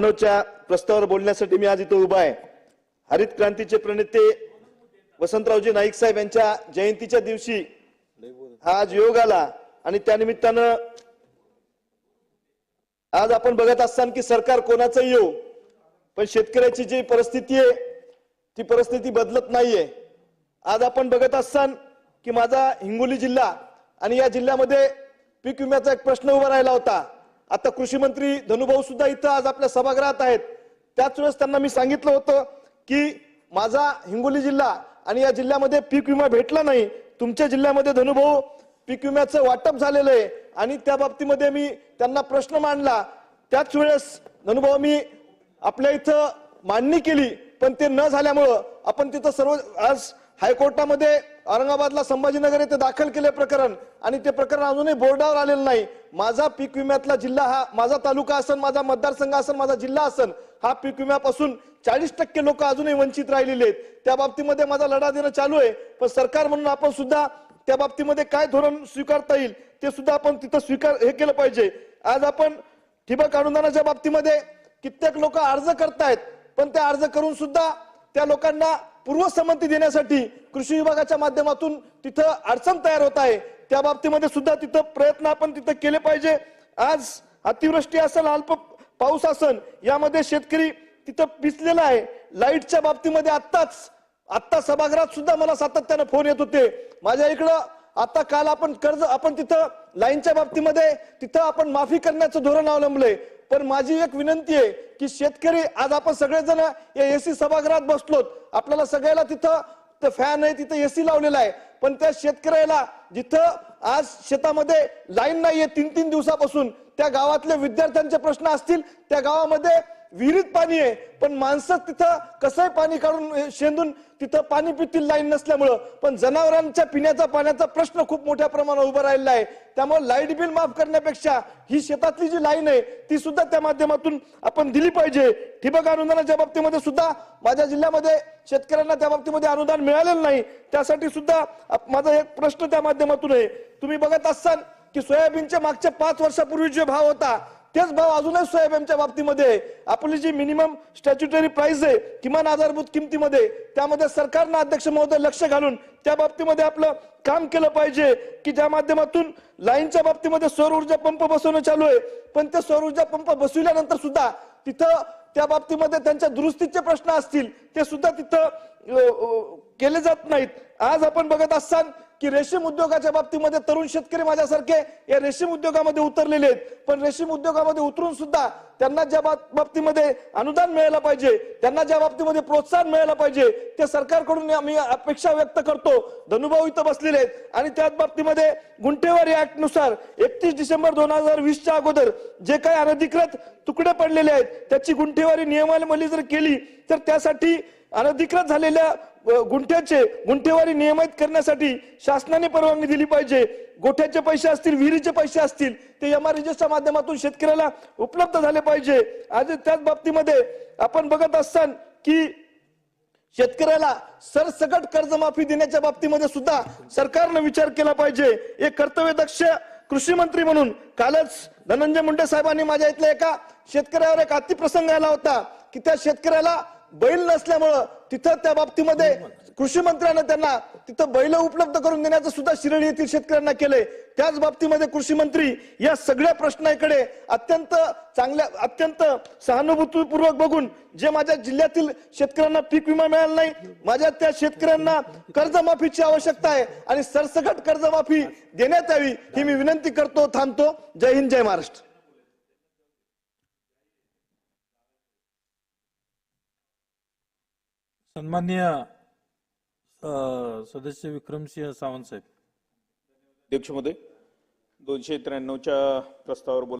प्रस्तावावर बोलण्यासाठी मी आज इथं उभा आहे. हरित क्रांतीचे प्रणेते वसंतरावजी नाईक साहेब यांच्या जयंतीच्या दिवशी हा आज योग आला आणि त्यानिमित्तानं आज आपण बघत असताना की सरकार कोणाचं येऊ पण शेतकऱ्याची जी परिस्थिती आहे ती परिस्थिती बदलत नाहीये. आज आपण बघत असताना की माझा हिंगोली जिल्हा आणि या जिल्ह्यामध्ये पीक विम्याचा एक प्रश्न उभा राहिला होता. आता कृषी मंत्री धनुभाऊ सुद्धा इथं आज आपल्या सभागृहात आहेत. त्याच वेळेस त्यांना मी सांगितलं होतं की माझा हिंगोली जिल्हा आणि या जिल्ह्यामध्ये पीक विमा भेटला नाही. तुमच्या जिल्ह्यामध्ये धनुभाऊ पीक विम्याचं वाटप झालेलं आहे आणि त्या बाबतीमध्ये मी त्यांना प्रश्न मांडला. त्याच वेळेस धनुभाऊ मी आपल्या इथं मांडणी केली पण ते न झाल्यामुळं आपण तिथं सर्व आज हायकोर्टामध्ये औरंगाबादला संभाजीनगर येथे दाखल केले प्रकरण आणि ते प्रकरण अजूनही बोर्डावर आलेलं नाही. माझा पीक विम्यातला जिल्हा हा माझा तालुका असन माझा मतदारसंघ असन माझा जिल्हा असन हा पीक विम्यापासून चाळीस टक्के लोक अजूनही वंचित राहिलेले आहेत. त्या बाबतीमध्ये माझा लढा देणं चालू आहे. पण सरकार म्हणून आपण सुद्धा त्या बाबतीमध्ये काय धोरण स्वीकारता येईल ते सुद्धा आपण तिथं स्वीकार हे केलं पाहिजे. आज आपण ठिबक अनुदानाच्या बाबतीमध्ये कित्येक लोक अर्ज करतायत पण ते अर्ज करून सुद्धा त्या लोकांना पूर्वसंमती देण्यासाठी कृषी विभागाच्या माध्यमातून तिथं अडचण तयार होत आहे. त्या बाबतीमध्ये सुद्धा तिथं प्रयत्न आपण तिथं केले पाहिजे. आज अतिवृष्टी असेल अल्प पाऊस असेल यामध्ये शेतकरी तिथं पिसलेला आहे. लाईटच्या बाबतीमध्ये आत्ताच आत्ता सभागृहात सुद्धा मला सातत्यानं फोन येत होते. माझ्या इकडं आता काल आपण कर्ज आपण तिथं लाईनच्या बाबतीमध्ये तिथं आपण माफी करण्याचं धोरण अवलंबलंय. पण माझी एक विनंती आहे की शेतकरी आज आपण सगळेजण या एसी सभागृहात बसलोत. आपल्याला सगळ्याला तिथं तर फॅन आहे तिथं एसी लावलेला आहे. पण त्या शेतकऱ्याला जिथं आज शेतामध्ये लाईन नाहीये तीन तीन दिवसापासून त्या गावातल्या विद्यार्थ्यांचे प्रश्न असतील त्या गावामध्ये विहिरीत पाणी आहे पण माणसं तिथं कसंही पाणी काढून शेंदून तिथं पाणी पितील लाईन नसल्यामुळं. पण जनावरांच्या पिण्याचा पाण्याचा प्रश्न खूप मोठ्या प्रमाणावर उभा राहिलेला आहे. त्यामुळे लाइट बिल माफ करण्यापेक्षा ही शेतातली जी लाईन आहे ती सुद्धा त्या माध्यमातून आपण दिली पाहिजे. ठिबक अनुदानाच्या बाबतीमध्ये सुद्धा माझ्या जिल्ह्यामध्ये शेतकऱ्यांना त्या बाबतीमध्ये अनुदान मिळालेलं नाही. त्यासाठी सुद्धा माझा एक प्रश्न त्या माध्यमातून आहे. तुम्ही बघत असाल की सोयाबीनच्या मागच्या पाच वर्षापूर्वी जे भाव होता तेच भाव अजूनही सोयाबीनच्या बाबतीमध्ये आहे. आपली जी मिनिमम स्टॅच्युटरी प्राइस आहे किमान आधारभूत किमतीमध्ये त्यामध्ये सरकारनं अध्यक्ष महोदय लक्ष घालून त्या बाबतीमध्ये आपलं काम केलं पाहिजे की ज्या माध्यमातून लाईनच्या बाबतीमध्ये सौर ऊर्जा पंप बसवणं चालू आहे पण ते सौर ऊर्जा पंप बसविल्यानंतर सुद्धा तिथं त्या बाबतीमध्ये त्यांच्या दुरुस्तीचे प्रश्न असतील ते सुद्धा तिथं केले जात नाहीत आज आपण बघत असाल की रेशीम उद्योगाच्या बाबतीमध्ये तरुण शेतकरी माझ्यासारखे या रेशीम उद्योगामध्ये उतरलेले आहेत. पण रेशीम उद्योगामध्ये उतरून सुद्धा त्यांना ज्या बाब- बाबतीमध्ये अनुदान मिळायला पाहिजे त्यांना ज्या बाबतीमध्ये प्रोत्साहन मिळायला पाहिजे ते सरकारकडून आम्ही अपेक्षा व्यक्त करतो. धनुभाऊ इथं बसलेले आहेत. आणि त्याच बाबतीमध्ये गुंठेवारी ऍक्टनुसार एकतीस डिसेंबर दोन हजार वीसच्या अगोदर जे काही अनधिकृत तुकडे पडलेले आहेत त्याची गुंठेवारी नियमावली जर केली तर त्यासाठी अनधिकृत झालेल्या गुंठ्याचे गुंठेवारी नियमित करण्यासाठी शासनाने परवानगी दिली पाहिजे. गोठ्याचे पैसे असतील विहिरीचे पैसे असतील ते एम च्या माध्यमातून शेतकऱ्याला उपलब्ध झाले पाहिजे. आज त्याच बाबतीमध्ये आपण बघत असताना की शेतकऱ्याला सरसकट कर्जमाफी देण्याच्या बाबतीमध्ये सुद्धा सरकारनं विचार केला पाहिजे. एक कर्तव्यदक्ष कृषी मंत्री म्हणून कालच धनंजय मुंडे साहेबांनी माझ्या इथल्या एका शेतकऱ्यावर एक अतिप्रसंग आला होता की त्या शेतकऱ्याला बैल नसल्यामुळं तिथं त्या बाबतीमध्ये कृषी मंत्र्यानं त्यांना तिथं बैल उपलब्ध करून देण्याचं सुद्धा शिर्डी येथील शेतकऱ्यांना केलंय. त्याच बाबतीमध्ये कृषी मंत्री या सगळ्या प्रश्नाकडे अत्यंत चांगल्या अत्यंत सहानुभूतीपूर्वक बघून जे माझ्या जिल्ह्यातील शेतकऱ्यांना पीक विमा मिळाला नाही माझ्या त्या शेतकऱ्यांना कर्जमाफीची आवश्यकता आहे आणि सरसकट कर्जमाफी देण्यात यावी ही मी विनंती करतो थांबतो. जय हिंद जय महाराष्ट्र. सन्मान्य अ, सदस्य विक्रमसिंह सावंत साहेब. अध्यक्ष महोदय दोनशे त्र्याण्णवच्या प्रस्तावावर बोल